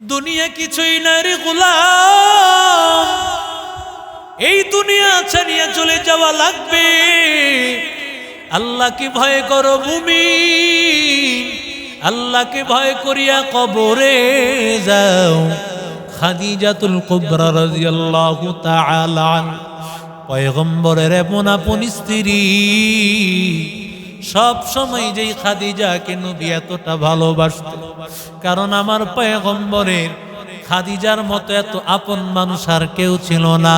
দুনিয়া কিছুই না রে গোলাম। এই দুনিয়া ছাড়িয়ে চলে যাওয়া লাগবে। আল্লাহকে ভয় করো ভূমি আল্লাহকে ভয় করিয়া কবরে যাও। খাদিজাতুল কুবরা রাদিয়াল্লাহু তাআলা পয়গম্বরের এমন আপন স্ত্রী। সব সময় যেই খাদিজাকে নবী এতটা ভালোবাসত, কারণ আমার পয়গম্বরের খাদিজার মতো এত আপন মানুষ আর কেউ ছিল না।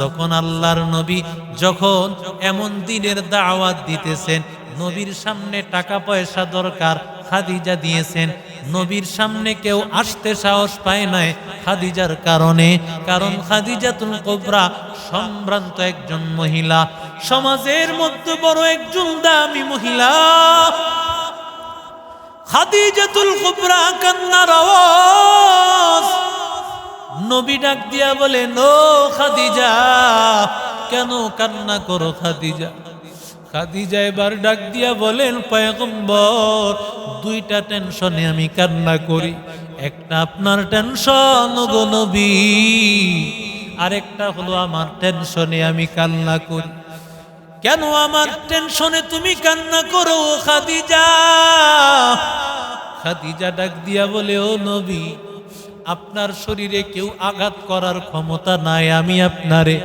যখন আল্লাহর নবী যখন এমন দিনের দাওয়াত দিতেছেন, নবীর সামনে টাকা পয়সা দরকার খাদিজা দিয়েছেন নবীর সামনে কেউ আসতে সাহস পায় নাই খাদিজার কারণে। কারণ খাদিজাতুল কোবরা সম্ভ্রান্ত একজন মহিলা। সমাজের মধ্যে বড় একজন দামি মহিলা। খাদিজাতুল কুবরা কান্নার আওয়াজ। নবী ডাক দিয়া বলে, নো খাদিজা, কেন কান্না করো খাদিজা? খাদিজা এবার ডাক দিয়া বলেন, পয়গম্বর দুইটা টেনশনে আমি কান্না করি। একটা আপনার টেনশন গো নবী। আরেকটা হলো আমার টেনশনে আমি কান্না করি। কেন আমার টেনশনে তুমি কান্না করো, খাদিজা? খাদিজা ডাক দিয়া বলে, ও নবী, আপনার শরীরে কেউ আঘাত করার ক্ষমতা নাই, আমি আপনারে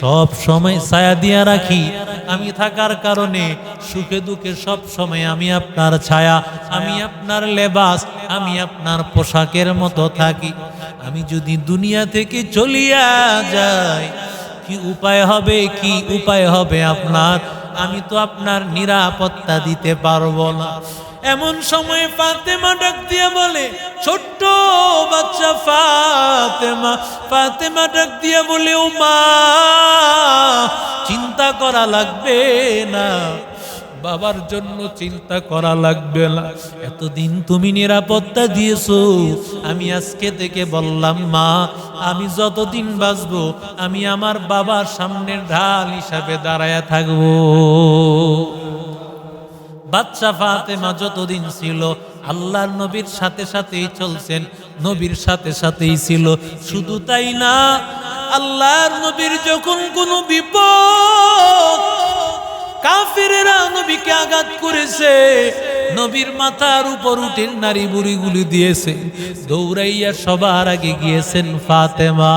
সব সময় ছায়া দিয়া রাখি। আমি থাকার কারণে সুখে দুঃখে সব সময় আমি আপনার ছায়া, আমি আপনার লেবাস, আমি আপনার পোশাকের মতো থাকি। আমি যদি দুনিয়া থেকে চলিয়া যাই, কি উপায় হবে, কি উপায় হবে আপনার? আমি তো আপনার নিরাপত্তা দিতে পারব না। এমন সময় ফাতেমা ডাক দিয়ে বলে, ছোট্ট বাচ্চা ফাতেমা। ফাতেমা ডাক দিয়ে বলে ও মা চিন্তা করা লাগবে না। বাবার জন্য চিন্তা করা লাগবে না। এতদিন তুমি নিরাপত্তা দিয়েছ। আমি আজকে থেকে বললাম, মা, আমি যতদিন বাঁচবো, আমি আমার বাবার সামনের ঢাল হিসাবে দাঁড়ায়া থাকব। বাচ্চা ফাতেমা যতদিন ছিল, আল্লাহর নবীর সাথে সাথেই চলছেন, নবীর সাথে সাথেই ছিল। শুধু তাই না, আল্লাহর নবীর যখন কোনো বিপদ কাফিরেরা নবীকে আঘাত করেছে। নবীর মাথার উপর উঠে নারী বুড়িগুলি দিয়েছে। দৌড়াইয়া সবার আগে গিয়েছেন ফাতেমা।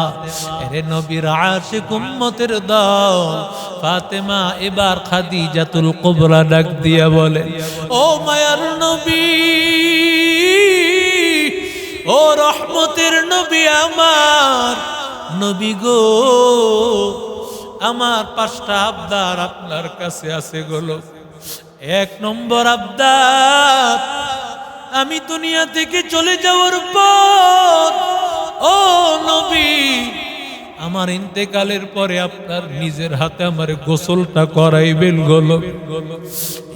এরে নবীর আশিক উম্মতের দল। ফাতেমা এবার খাদিজাতুল কুবরা ডাক দিয়া বলে, ও মায়ার নবী, ও রহমতের নবী আমার। নবী গো আমার পাঁচটা আবদার আপনার কাছে আছে গলো এক নম্বর আবদার, আমি দুনিয়া থেকে চলে যাওয়ার পর ও নবী, আমার ইন্তেকালের পরে আপনার নিজের হাতে আমার গোসলটা করাইবেন গলো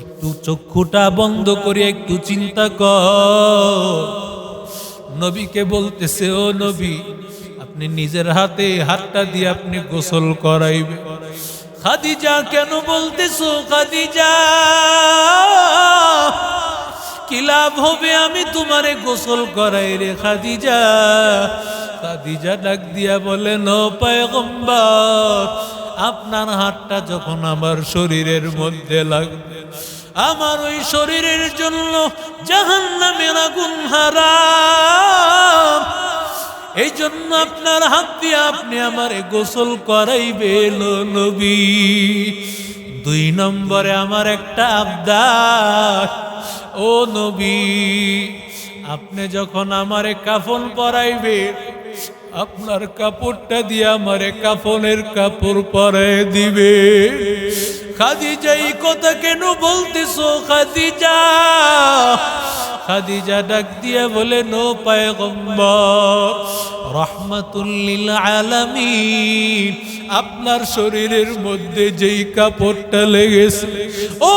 একটু চক্ষুটা বন্ধ করে একটু চিন্তা কর। নবীকে বলতেছে, ও নবী আপনি নিজের হাতে হাতটা দিয়ে আপনি গোসল করাইবে। খাদিজা, কেন বলতেছো খাদিজা? কি লাভ হবে আমি তোমারে গোসল করাই রে খাদিজা? খাদিজা ডাক দিয়া বলে, ন পয়গম্বর, আপনার হাতটা যখন আমার শরীরের মধ্যে লাগবে, আমার ওই শরীরের জন্য জাহান্নামের আগুন হারাম। এই জন্য আপনার হাত দিয়ে আপনি আমার গোসল করাইবেন ও নবী। দুই নম্বরে আমার একটা আবদার, ও নবী, আপনি যখন আমারে কাফন পরাইবে, আপনার কাপড়টা দিয়ে আমারে কাফনের কাপড় পরাই দিবে। খাদিজা এই কথা কেন বলতেছো, খাদিজা? খাদিজা ডাক দিয়ে বলে, নো পায়গম্বর রহমাতুল্লিল আলামিন, আপনার শরীরের মধ্যে যেই কাপড়টা লেগেছে, ও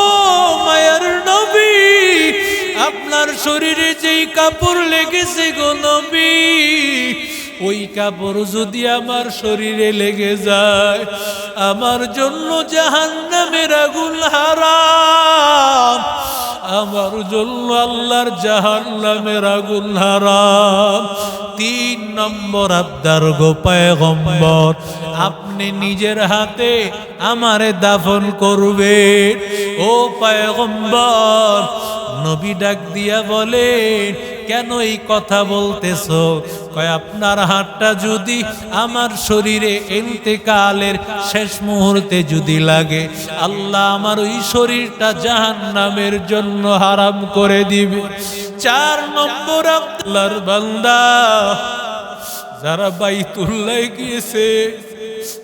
মায়ার নবী, আপনার শরীরে যেই কাপড় লেগেছে গো নবী, ওই কাপড় যদি আমার শরীরে লেগে যায়, আমার জন্য জাহান্নামের আগুন হারাম। আমার জন্য আল্লাহর জাহান নামের আগুন হারাম। তিন নম্বর আবদার গোপায় গম্বর আপনি নিজের হাতে আমারে দাফন করবে ও পায়গম্বর, নবী ডাক দিয়া বলেন কেন এই কথা বলতেছো? কয়, আপনার হাতটা যদি আমার শরীরে এন্তেকালের শেষ মুহূর্তে যদি লাগে, আল্লাহ আমার ওই শরীরটা জাহান নামের জন্য হারাম করে দিবে। চার নম্বর আব্দুল্লাহর বান্দা, যারা বাইতুল্লাহ গিয়েছে,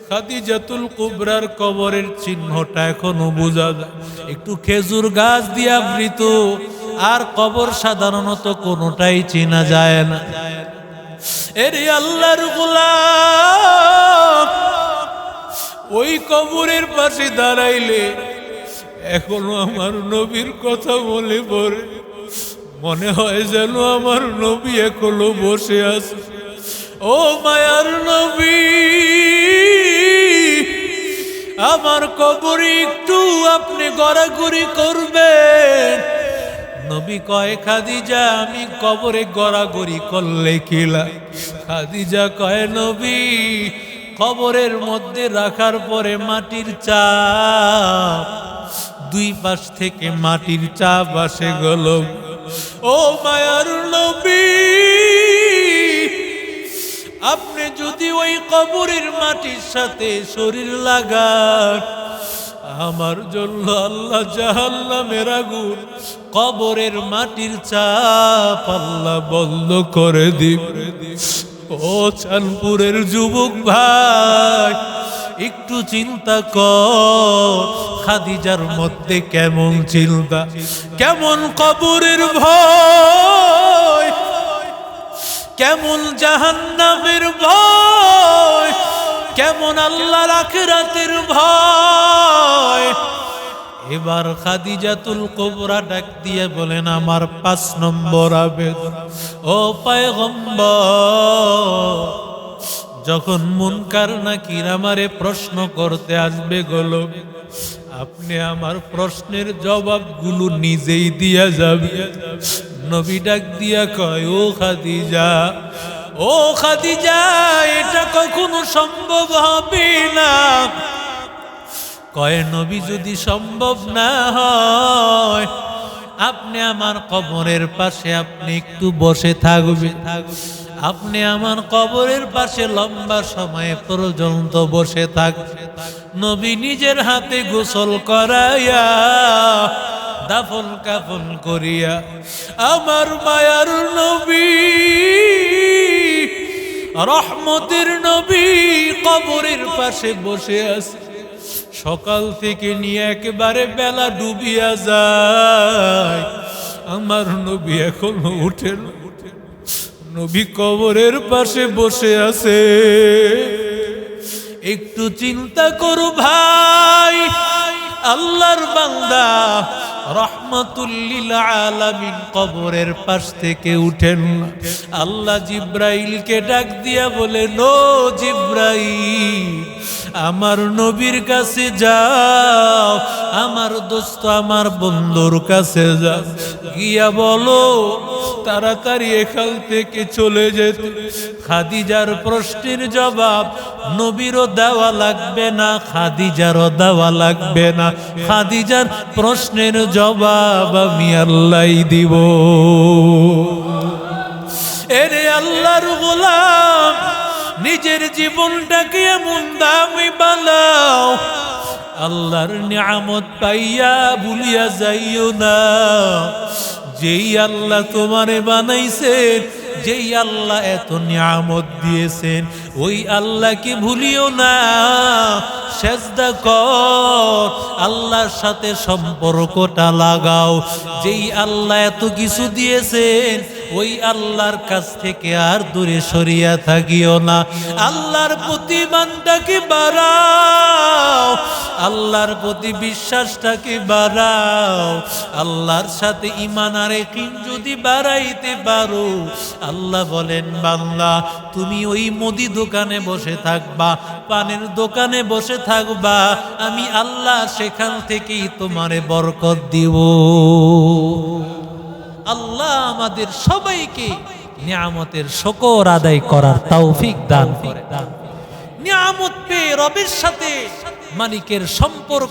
খাদিজাতুল কুবরার কবরের চিহ্নটা এখনও বোঝা যায়। একটু খেজুর গাছ দিয়ে আবৃত। আর কবর সাধারণত কোনোটাই চেনা যায় না। এরে আল্লাহর গোলাম, ওই কবরের পাশে দাঁড়াইলে এখনও আমার নবীর কথা বলে পড়ে। মনে হয় যেন আমার নবী এখনও বসে আছে। ও মায়ার নবী, আমার কবরে একটু আপনি গড়াগড়ি করবেন। নবী কয়, খাদিজা, আমি কবরে গড়াগড়ি করলে কিলা খাদিজা কয়, নবী, কবরের মধ্যে রাখার পরে মাটির চাপ, দুই পাশ থেকে মাটির চাপ আসে গেল। ও মায়ার নবী, আপনি যদি ওই কবরের মাটির সাথে শরীর লাগান আমার জন্য আল্লাহ জাহান্নামের আগুন, কবরের মাটির চাপ আল্লাহ বন্ধ করে দিবে ও চানপুরের যুবক ভাই, একটু চিন্তা কর, খাদিজার মধ্যে কেমন চিন্তা, কেমন কবরের ভয়, কেমন জাহান্নামের ভয়। কেমন আল্লাহর আখিরাতের ভয়? এবার খাদিজাতুল কোবরা ডাক দিয়ে বলেন, আমার পাঁচ নম্বর আবেদন ও পায়গম্বর, যখন মন মুনকার নাকির আমারে প্রশ্ন করতে আসবে গলো আপনি আমার প্রশ্নের জবাবগুলো নিজেই দিয়া যাবে। নবী ডাক দিয়া কয়, ও খাদিজা ও খাদিজা, এটা কখনো সম্ভব হবে না। কয়, নবী যদি সম্ভব না হয়, আপনি আমার কবরের পাশে আপনি একটু বসে থাকবে আপনি আমার কবরের পাশে লম্বা সময় পর্যন্ত বসে থাকবে নবী নিজের হাতে গোসল করাইয়া দাফন কাফন করিয়া, আমার মায়ার নবী রহমতের নবী কবরের পাশে বসে আছে। সকাল থেকে নিয়ে একেবারে বেলা ডুবিয়া যায়। আমার নবী এখনও উঠে নবী কবরের পাশে বসে আছে। একটু চিন্তা করো ভাই, আল্লাহর বান্দা রহমতুল্লিল আলামিন কবরের পাশ থেকে উঠেন। আল্লাহ জিব্রাইলকে ডাক দিয়া বলে নো জিব্রাইল আমার নবীর কাছে যাও, আমার দোস্ত আমার বন্ধুর কাছে যাও। গিয়া বলো, তাড়াতাড়ি এখান থেকে চলে যেতে। খাদিজার প্রশ্নের জবাব, নবীরও দেওয়া লাগবে না, খাদিজারও দেওয়া লাগবে না। খাদিজার প্রশ্নের জবাব আমি আল্লাহ দিব। এরে আল্লাহর নিজের জীবনটাকে এমন দামি বানাও। আল্লাহর নিয়ামত পাইয়া ভুলিয়া যাইও না। যেই আল্লাহ তোমারে বানাইছেন, যেই আল্লাহ এত নিয়ামত দিয়েছেন, ওই আল্লাহকে ভুলিও না। সেজদা কর, আল্লাহর সাথে সম্পর্কটা লাগাও। যেই আল্লাহ এত কিছু দিয়েছেন ওই আল্লাহর কাছ থেকে আর দূরে সরিয়া থাকিও না। আল্লাহর প্রতি মানটাকে বাড়াও, আল্লাহর প্রতি বিশ্বাসটাকে বাড়াও, আল্লাহর সাথে ইমান আর একিন যদি বাড়াইতে পারো, আল্লাহ বলেন বাংলা তুমি ওই মুদি দোকানে বসে থাকবা, পানের দোকানে বসে থাকবা, আমি আল্লাহ সেখান থেকেই তোমারে বরকত দিব। আল্লাহ আমাদের সবাইকে নিয়ামতের শকর আদায় করার তৌফিক দান করে। দান নিয়ামত পেয়ে রবের সাথে মালিকের সম্পর্ক